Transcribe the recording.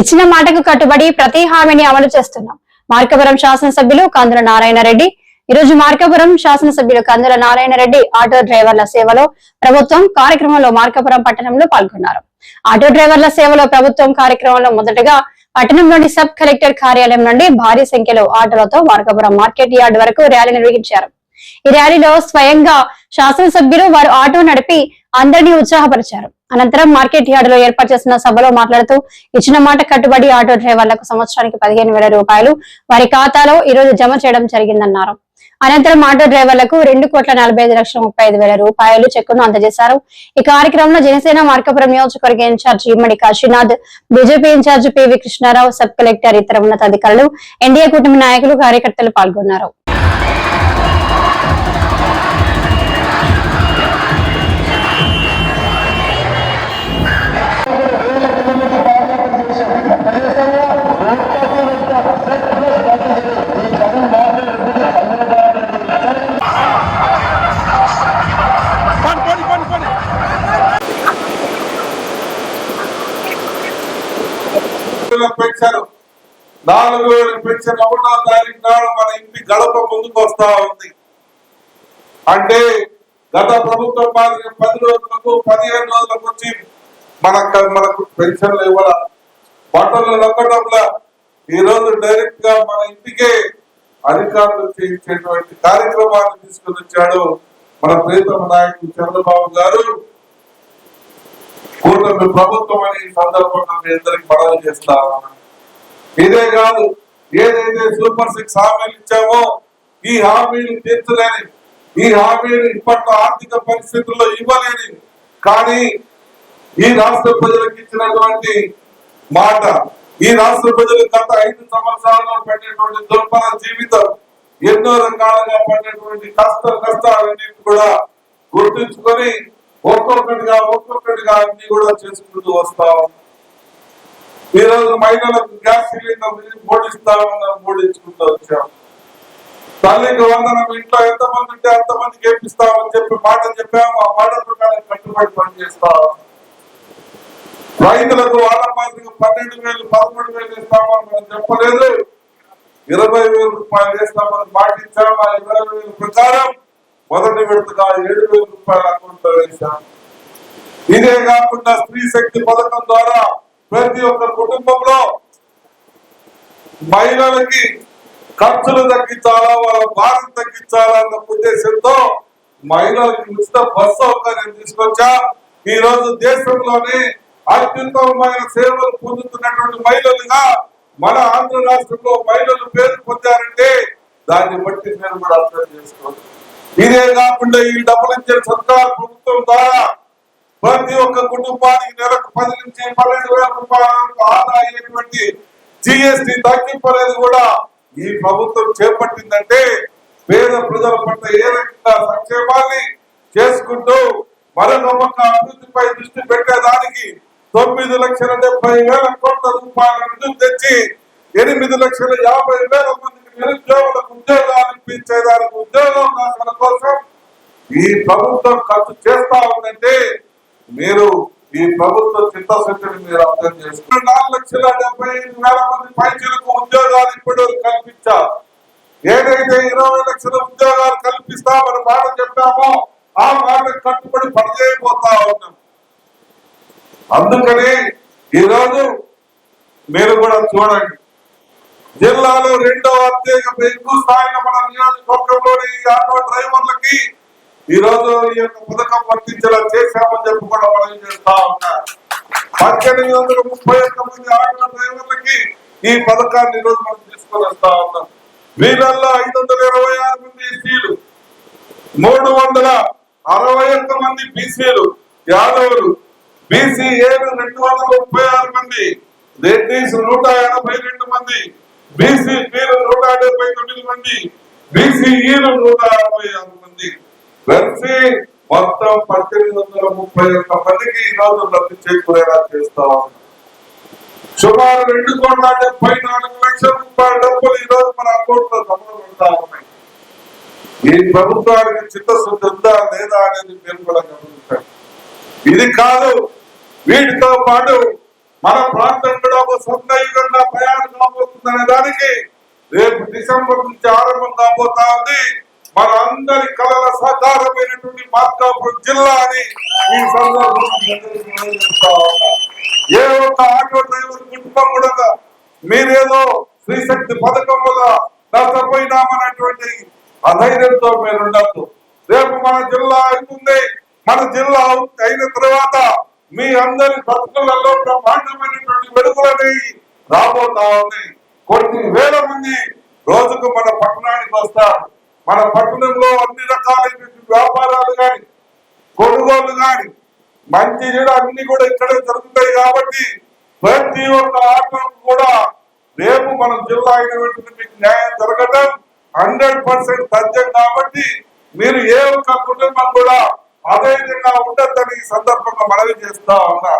ఇచ్చిన మాటకు కట్టుబడి ప్రతి హామీని అమలు చేస్తున్నాం. మార్కపురం శాసనసభ్యులు కందుల నారాయణరెడ్డి ఈరోజు మార్కాపురం శాసనసభ్యులు కందుల నారాయణరెడ్డి ఆటో డ్రైవర్ల సేవలో ప్రభుత్వం కార్యక్రమంలో మార్కాపురం పట్టణంలో పాల్గొన్నారు. ఆటో డ్రైవర్ల సేవలో ప్రభుత్వం కార్యక్రమంలో మొదటగా పట్టణంలోని సబ్ కలెక్టర్ కార్యాలయం నుండి భారీ సంఖ్యలో ఆటోలతో మార్కాపురం మార్కెట్ యార్డ్ వరకు ర్యాలీ నిర్వహించారు. ఈ ర్యాలీలో స్వయంగా శాసనసభ్యులు వారు ఆటో నడిపి అందరినీ ఉత్సాహపరిచారు. అనంతరం మార్కెట్ యార్డ్లో ఏర్పాటు చేసిన సభలో మాట్లాడుతూ ఇచ్చిన మాట కట్టుబడి ఆటో డ్రైవర్లకు సంవత్సరానికి పదిహేను వేల రూపాయలు వారి ఖాతాలో ఈ రోజు జమ చేయడం జరిగిందన్నారు. అనంతరం ఆటో డ్రైవర్లకు రెండు కోట్ల నలభై ఐదు లక్షల ముప్పై ఐదు వేల రూపాయలు చెక్కును అందజేశారు. ఈ కార్యక్రమంలో జనసేన మార్కపురం నియోజకవర్గ incharge Immadi Kashinath BJP incharge PV Krishnarao sub collector ఇతర ఉన్నతాధికారులు ఎన్డీఏ కూటమి నాయకులు కార్యకర్తలు పాల్గొన్నారు. పెంచారు నాలుగు వేల పెంచిన ఒకటో తారీఖు నాడు మన ఇంటి గడప ముందుకు వస్తా ఉంది. అంటే గత ప్రభుత్వం మాదిరి పది రోజులకు పదిహేను రోజులకు వచ్చి మన మనకు పెన్షన్లు ఇవ్వాల? బట్టలు నొక్కడంలో ఈ రోజు డైరెక్ట్గా మన ఇంటికే అధికారులు చేయించేటువంటి కార్యక్రమాన్ని తీసుకుని వచ్చాడు మన ప్రీతమ నాయకుడు చంద్రబాబు గారు. కూటమి ప్రభుత్వం అనే సందర్భంగా మీ అందరికి మనవి చేస్తా ఉన్నాను. ఇదే కాదు ఏదైతే సూపర్ సిక్స్ హామీలు ఇచ్చామో ఈ హామీలు తీర్చలేని ఈ హామీలు ఇప్పట్లో ఆర్థిక పరిస్థితుల్లో ఇవ్వలేని కానీ ఈ రాష్ట్ర ప్రజలకు ఇచ్చినటువంటి మాట ఈ రాష్ట్ర ప్రజలు గత ఐదు సంవత్సరాల్లో పడినటువంటి దుర్భర జీవితం ఎన్నో రకాలుగా పడినటువంటి కష్ట కష్టాలన్నింటినీ కూడా గుర్తుంచుకొని ఒక్కొక్కటిగా ఒక్కొక్కటిగా అన్ని కూడా చేసుకుంటూ వస్తాం. ఈ రోజు మహిళలకు గ్యాస్ సిలిండర్ మూడిస్తా ఉన్నాం మూడించుకుంటూ వచ్చాం తల్లికి వందనం ఇంట్లో ఎంతమంది ఉంటే అంతమందికి ఏపిస్తామని చెప్పి మాట చెప్పాము. ఆ మాట ప్రకారం కట్టుబడి పనిచేస్తాం రైతులకు వాళ్ళ మాదిరిగా పన్నెండు వేలు పదమూడు వేలు ఇస్తామని మనం చెప్పలేదు. ఇరవై వేల రూపాయలు వేస్తామని మాట ఇచ్చాము ఆ ఇరవై వేల ప్రకారం మొదటి విడతగా ఏడు వేల రూపాయల అకౌంట్లో వేశాం ఇదే కాకుండా స్త్రీ శక్తి పథకం ద్వారా ప్రతి ఒక్క కుటుంబంలో మహిళలకి ఖర్చులు తగ్గించాలా వాళ్ళ భారం తగ్గించాలా అన్న ఉద్దేశంతో మహిళలకి ఉచిత బస్సు సౌకర్యం తీసుకొచ్చా. ఈ రోజు దేశంలోనే అత్యుత్తమమైన సేవలు పొందుతున్నటువంటి మహిళలుగా మన ఆంధ్ర రాష్ట్రంలో మహిళలు పేరు పొందారంటే దాన్ని బట్టి నేను కూడా అర్థం చేసుకోవచ్చు ఇదే కాకుండా ఈ డబ్బులు ఇచ్చే సర్కార్ ప్రభుత్వం ద్వారా ప్రతి ఒక్క కుటుంబానికి నెలకు పది నుంచి పన్నెండు వేల రూపాయల ఆదా అయ్యేటువంటి జిఎస్టి తగ్గింపలేదు కూడా. ఈ ప్రభుత్వం చేపట్టిందంటే పేద ప్రజల పట్ల ఏ రకంగా సంక్షేమాన్ని చేసుకుంటూ మరొక అభివృద్ధిపై దృష్టి పెట్టేదానికి తొమ్మిది లక్షల డెబ్బై వేల కోట్ల రూపాయల నిధులు తెచ్చి ఎనిమిది లక్షల యాభై వేల మందికి నిరుద్యోగులకు ఉద్యోగాలు ఇప్పించేదానికి ఉద్యోగం కోసం ఈ ప్రభుత్వం ఖర్చు చేస్తా ఉందంటే మీరు ఈ ప్రభుత్వ చిత్తశుద్ధిని మీరు అర్థం చేసుకున్నారు నాలుగు లక్షల డెబ్బై ఐదు వేల మంది పైచలకు ఉద్యోగాలు ఇప్పుడు కల్పించారు. ఏదైతే ఇరవై లక్షల ఉద్యోగాలు కల్పిస్తామని మాట చెప్పామో ఆ మాట కట్టుబడి పనిచేయబోతా ఉన్నాం. అందుకని ఈరోజు మీరు కూడా చూడండి. జిల్లాలో రెండవ అత్యధిక ఎక్కువ స్థాయిలో మన నియోజకవర్గంలోని ఆటో డ్రైవర్లకి ఈ రోజు ఈ యొక్క పథకం వర్తించేలా చేశామని చెప్పి కూడా మనం చేస్తా ఉన్నారు పద్దెనిమిది వందల ముప్పై ఒక్క మంది ఆటో డ్రైవర్లకి ఈ పథకాన్ని ఈరోజు మనం తీసుకొని వస్తా ఉన్నాం. వీళ్ళల్లో ఐదు వందల ఇరవై ఆరు మంది ఎస్సీలు మూడు వందల అరవై ఒక్క మంది బీసీలు యాదవులు బీసీ ఏడు రెండు వందల ముప్పై ఆరు మంది రెడ్డీస్ నూట ఎనభై రెండు మంది బీసీ బీలు నూట డెబ్బై తొమ్మిది మంది బీసీఈలు నూట కలిసి మొత్తం పద్దెనిమిది వందల ముప్పై ఒక్క మందికి ఈ రోజు లబ్ధి చేకూరేలా చేస్తా ఉన్నాం. సుమారు రెండు కోట్ల డెబ్బై నాలుగు లక్షల రూపాయల డబ్బులు ఈ రోజు మన అకౌంట్లో జమ పెడతా ఉన్నాయి. ఈ ప్రభుత్వానికి చిత్తశుద్ధి ఉందా లేదా అనేది మేము కూడా గమనించాం ఇది కాదు వీటితో పాటు మన ప్రాంతం కూడా ఒక స్వర్ణయుగంగా ప్రయాణం కాబోతుందనే దానికి రేపు డిసెంబర్ నుంచి ఆరంభం కాబోతా ఉంది. మన అందరి కళల సాకారమైనటువంటి మార్కాపురం జిల్లా అని ఈ సందర్భంగా ఏ ఒక్క ఆటో డ్రైవర్ కుటుంబం కూడా మీరేదో శ్రీశక్తి పథకం వల్ల నష్టపోయినామన్నటువంటి అధైర్యంతో మీరు ఉండద్దు. రేపు మన జిల్లా అవుతుంది. మన జిల్లా అయిన తర్వాత మీ అందరి బతుకులలో బ్రహ్మాండమైనటువంటి వెలుగులని రాబోతా ఉన్నాయి. కొన్ని వేల మంది రోజుకు మన పట్టణానికి వస్తారు. మన పట్టణంలో అన్ని రకాలైనటువంటి వ్యాపారాలు కానీ కొనుగోలు కానీ మంచి చెడు అన్ని కూడా ఇక్కడే జరుగుతాయి కాబట్టి ప్రతి ఒక్క ఆటోకు కూడా రేపు మన జిల్లా అయినటువంటి మీకు న్యాయం జరగడం హండ్రెడ్ పర్సెంట్ సత్యం కాబట్టి మీరు ఏ ఒక్క కుటుంబం కూడా అధైర్యంగా ఉండద్దని ఈ సందర్భంగా మనవి చేస్తా ఉన్నా.